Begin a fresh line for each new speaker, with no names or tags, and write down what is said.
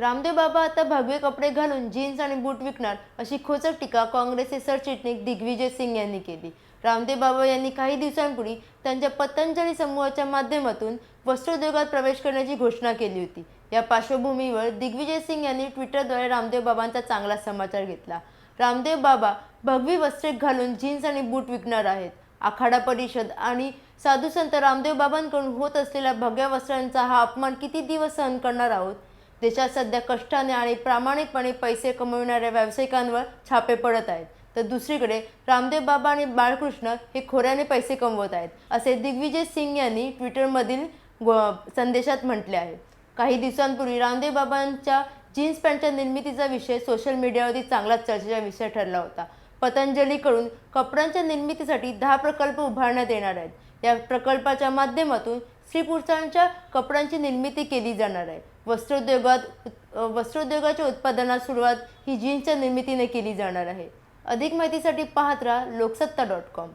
रामदेव बाबा आता भगवे कपडे घालून जीन्स आणि बूट विकणार अशी खोचक टीका काँग्रेसचे सरचिटणीस दिग्विजय सिंग यांनी केली. रामदेव बाबा यांनी काही दिवसांपूर्वी त्यांच्या पतंजली समूहाच्या माध्यमातून वस्त्रोद्योगात प्रवेश करण्याची घोषणा केली होती. या पार्श्वभूमीवर दिग्विजय सिंग यांनी ट्विटरद्वारे रामदेव बाबांचा चांगला समाचार घेतला. रामदेव बाबा भगवी वस्त्रे घालून जीन्स आणि बूट विकणार आहेत. आखाडा परिषद आणि साधू संत रामदेव बाबांकडून होत असलेल्या भगव्या वस्त्रांचा हा अपमान किती दिवस सहन करणार आहोत? देशात सध्या कष्टाने आणि प्रामाणिकपणे पैसे कमविणाऱ्या व्यावसायिकांवर छापे पडत आहेत. तर दुसरीकडे रामदेव बाबा आणि बाळकृष्ण हे खोऱ्याने पैसे कमवत आहेत असे दिग्विजय सिंग यांनी ट्विटरमधील संदेशात म्हटले आहे. काही दिवसांपूर्वी रामदेव बाबांच्या जीन्स पॅन्टच्या निर्मितीचा विषय सोशल मीडियावरती चांगलाच चर्चेचा विषय ठरला होता. पतंजलीकडून कपड्यांच्या निर्मितीसाठी दहा प्रकल्प उभारण्यात येणार आहेत. या प्रकल्पाच्या माध्यमातून स्त्री पुरुषांच्या कपड्यांची निर्मिती केली जाणार आहे. वस्त्रोद्योगात वस्त्रोद्योगाच्या उत्पादनात सुरुवात ही जीन्सच्या निर्मितीने केली जाणार आहे. अधिक माहितीसाठी पाहत राहा लोकसत्ता डॉट कॉम.